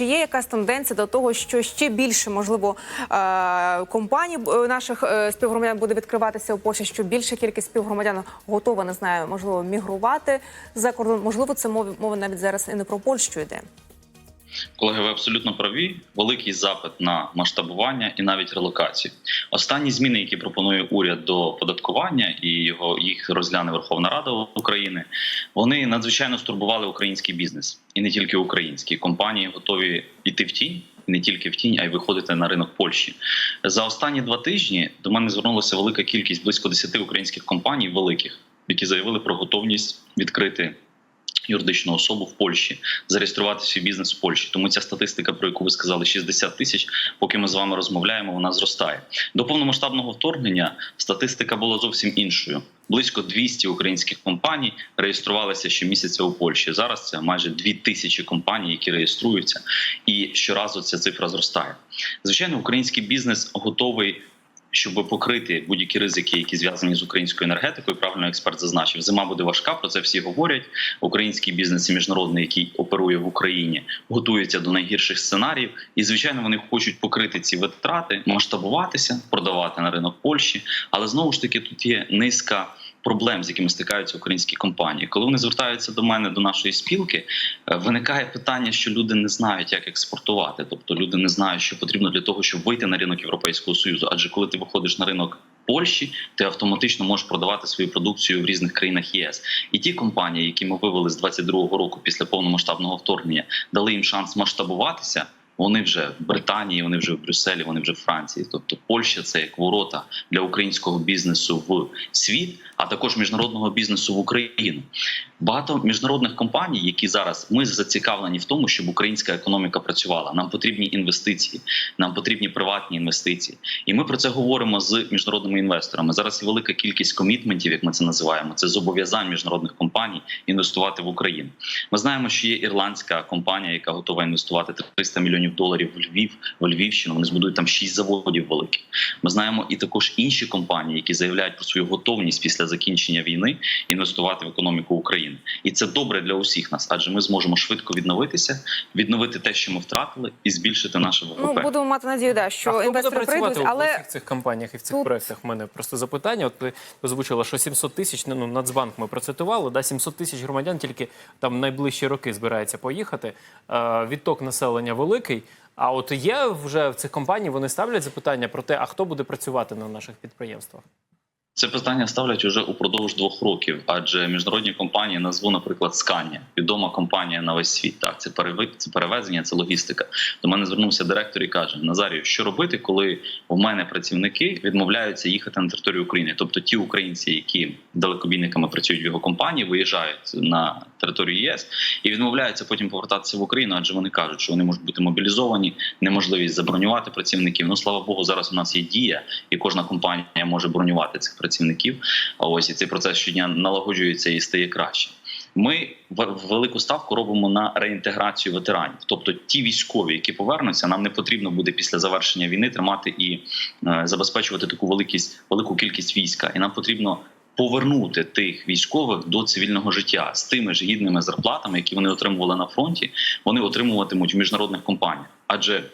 Чи є якась тенденція до того, що ще більше можливо е, компаній е, наших е, співгромадян буде відкриватися у Польщі, що більша кількість співгромадян готова, не знаю, можливо, мігрувати за кордон? Можливо, це мови мова навіть зараз і не про Польщу йде. Колеги, ви абсолютно праві. Великий запит на масштабування і навіть релокацію. Останні зміни, які пропонує уряд до податкування, і його їх розгляне Верховна Рада України. Вони надзвичайно стурбували український бізнес, і не тільки український. Компанії готові йти в тінь. Не тільки в тінь, а й виходити на ринок Польщі за останні два тижні. До мене звернулася велика кількість близько 10 українських компаній, великих, які заявили про готовність відкрити юридичну особу в Польщі, зареєструвати свій бізнес в Польщі. Тому ця статистика, про яку ви сказали, 60 тисяч, поки ми з вами розмовляємо, вона зростає. До повномасштабного вторгнення статистика була зовсім іншою. Близько 200 українських компаній реєструвалися щомісяця у Польщі. Зараз це майже 2 тисячі компаній, які реєструються, і щоразу ця цифра зростає. Звичайно, український бізнес готовий щоб покрити будь-які ризики, які зв'язані з українською енергетикою. Правильно експерт зазначив, зима буде важка. Про це всі говорять. Український бізнес і міжнародний, який оперує в Україні, готується до найгірших сценаріїв. І звичайно, вони хочуть покрити ці витрати, масштабуватися, продавати на ринок Польщі. Але знову ж таки тут є низка. Проблем, з якими стикаються українські компанії, коли вони звертаються до мене до нашої спілки, е, виникає питання, що люди не знають, як експортувати. Тобто люди не знають, що потрібно для того, щоб вийти на ринок Європейського союзу. Адже коли ти виходиш на ринок Польщі, ти автоматично можеш продавати свою продукцію в різних країнах ЄС. І ті компанії, які ми вивели з 22-го року після повномасштабного вторгнення, дали їм шанс масштабуватися. Вони вже в Британії, вони вже в Брюсселі, вони вже в Франції. Тобто Польща це як ворота для українського бізнесу в світ, а також міжнародного бізнесу в Україну. Багато міжнародних компаній, які зараз ми зацікавлені в тому, щоб українська економіка працювала. Нам потрібні інвестиції, нам потрібні приватні інвестиції. І ми про це говоримо з міжнародними інвесторами. Зараз є велика кількість комітментів, як ми це називаємо. Це зобов'язань міжнародних компаній інвестувати в Україну. Ми знаємо, що є ірландська компанія, яка готова інвестувати 300 мільйонів доларів в Львів, в Львівщину. Вони збудують там 6 заводів великих. Ми знаємо і також інші компанії, які заявляють про свою готовність після закінчення війни інвестувати в економіку України. І це добре для усіх нас, адже ми зможемо швидко відновитися, відновити те, що ми втратили, і збільшити наше ВВП. Ну будемо мати надію, да, що інвестори працювати прийдуть, у але всіх цих компаніях і в цих тут- проектах? У мене просто запитання. От ви озвучили, що 700 тисяч, ну Нацбанк ми процитували, да, 700 тисяч громадян тільки там найближчі роки збирається поїхати. Е, відток населення великий. А от є вже в цих компаній, вони ставлять запитання про те, а хто буде працювати на наших підприємствах? Це питання ставлять уже упродовж двох років, адже міжнародні компанії назву, наприклад, Scania, відома компанія на весь світ. Так, це це перевезення, це логістика. До мене звернувся директор і каже: Назарію, що робити, коли в мене працівники відмовляються їхати на територію України? Тобто ті українці, які далекобійниками працюють в його компанії, виїжджають на територію ЄС і відмовляються потім повертатися в Україну, адже вони кажуть, що вони можуть бути мобілізовані, неможливість забронювати працівників. Ну слава Богу, зараз у нас є дія, і кожна компанія може бронювати цих працівників. А ось і цей процес щодня налагоджується і стає краще. Ми велику ставку робимо на реінтеграцію ветеранів. Тобто, ті військові, які повернуться, нам не потрібно буде після завершення війни тримати і е, забезпечувати таку великість, велику кількість війська, і нам потрібно. Повернути тих військових до цивільного життя з тими ж гідними зарплатами, які вони отримували на фронті, вони отримуватимуть в міжнародних компаніях. Адже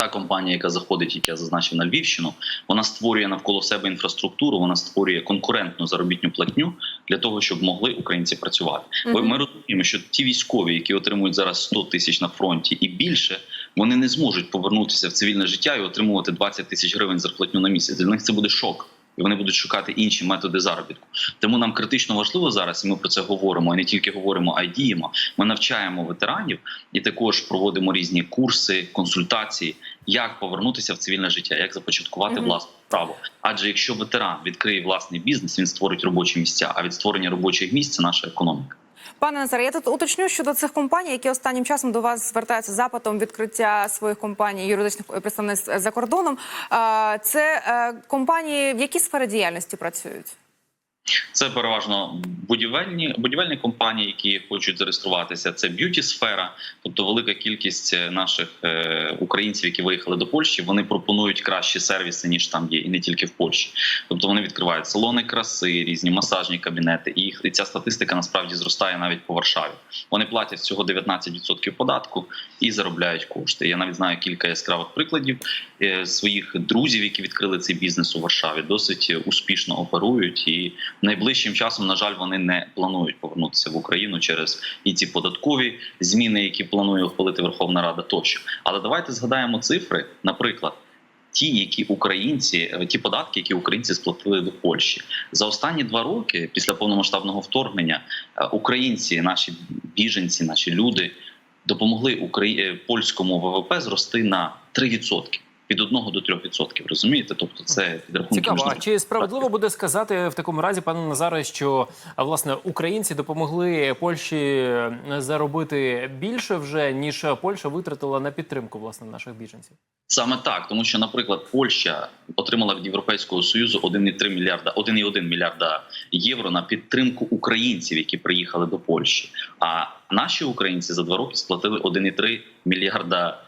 та компанія, яка заходить, як я зазначив на Львівщину, вона створює навколо себе інфраструктуру, вона створює конкурентну заробітну платню для того, щоб могли українці працювати. Бо. Ми розуміємо, що ті військові, які отримують зараз 100 тисяч на фронті і більше, вони не зможуть повернутися в цивільне життя і отримувати 20 тисяч гривень зарплатню на місяць. Для них це буде шок. І вони будуть шукати інші методи заробітку. Тому нам критично важливо зараз, і ми про це говоримо, і не тільки говоримо, а й діємо. Ми навчаємо ветеранів і також проводимо різні курси, консультації, як повернутися в цивільне життя, як започаткувати Мгм. власну справу. Адже якщо ветеран відкриє власний бізнес, він створить робочі місця. А від створення робочих місць це наша економіка. Пане Назаре, я тут уточню щодо цих компаній, які останнім часом до вас звертаються запитом відкриття своїх компаній юридичних представництв за кордоном. Е, Це е, компанії, в якій сфері діяльності працюють? Це переважно будівельні будівельні компанії, які хочуть зареєструватися. Це б'юті сфера, тобто велика кількість е, наших е, українців, які виїхали до Польщі, вони пропонують кращі сервіси ніж там є, і не тільки в Польщі. Тобто вони відкривають салони краси, різні масажні кабінети, і їх і ця статистика насправді зростає навіть по Варшаві. Вони платять всього 19% податку і заробляють кошти. Я навіть знаю кілька яскравих прикладів е, своїх друзів, які відкрили цей бізнес у Варшаві, досить успішно оперують і найближчим часом, на жаль, вони не планують повернутися в Україну через і ці податкові зміни, які планує ухвалити Верховна Рада тощо. Але давайте згадаємо цифри, наприклад. Ті, які українці, е, ті податки, які українці сплатили до Польщі за останні два роки після повномасштабного вторгнення, е, українці, наші біженці, наші люди допомогли Украї... е, польському ВВП зрости на 3%. Від 1 до 3%, розумієте? Тобто це підрахунки Цікаво, а чи справедливо буде сказати в такому разі, пане Назаре, що власне українці допомогли Польщі заробити більше вже ніж Польща витратила на підтримку власне наших біженців? Саме так, тому що, наприклад, Польща отримала від Європейського союзу 1,3 мільярда, 1,1 мільярда євро на підтримку українців, які приїхали до Польщі. А наші українці за два роки сплатили 1,3 мільярда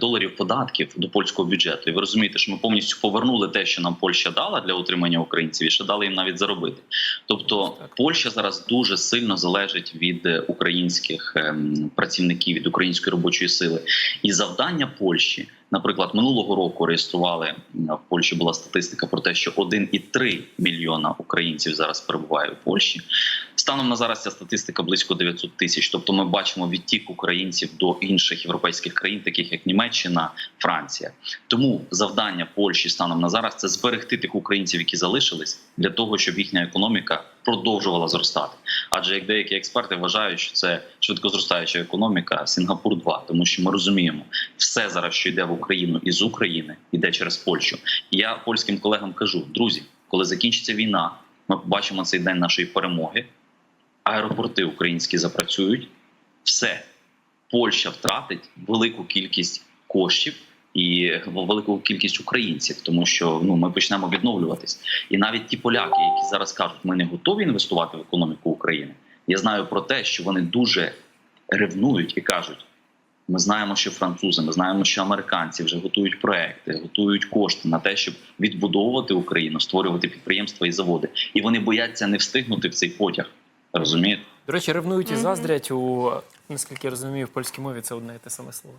доларів податків до польського бюджету. І ви розумієте, що ми повністю повернули те, що нам Польща дала для утримання українців, і ще дали їм навіть заробити. Тобто Так. Польща зараз дуже сильно залежить від е, українських ем, працівників, від української робочої сили. І завдання Польщі, наприклад, минулого року реєстрували в Польщі була статистика про те, що 1,3 мільйона українців зараз перебуває у Польщі. Станом на зараз ця статистика близько 900 тисяч. Тобто, ми бачимо відтік українців до інших європейських країн, таких як Німеччина, Франція. Тому завдання Польщі станом на зараз це зберегти тих українців, які залишились, для того, щоб їхня економіка продовжувала зростати. Адже як деякі експерти вважають, що це швидкозростаюча економіка Сінгапур 2 тому що ми розуміємо, все зараз, що йде в Україну із України, йде через Польщу. Я польським колегам кажу: друзі, коли закінчиться війна, ми побачимо цей день нашої перемоги. Аеропорти українські запрацюють, все Польща втратить велику кількість коштів і велику кількість українців, тому що ну ми почнемо відновлюватись. І навіть ті поляки, які зараз кажуть, ми не готові інвестувати в економіку України. Я знаю про те, що вони дуже ревнують і кажуть. Ми знаємо, що французи, ми знаємо, що американці вже готують проекти, готують кошти на те, щоб відбудовувати Україну, створювати підприємства і заводи. І вони бояться не встигнути в цей потяг. Розумієте? До речі, ревнують і заздрять у наскільки я розумію, в польській мові це одне і те саме слово.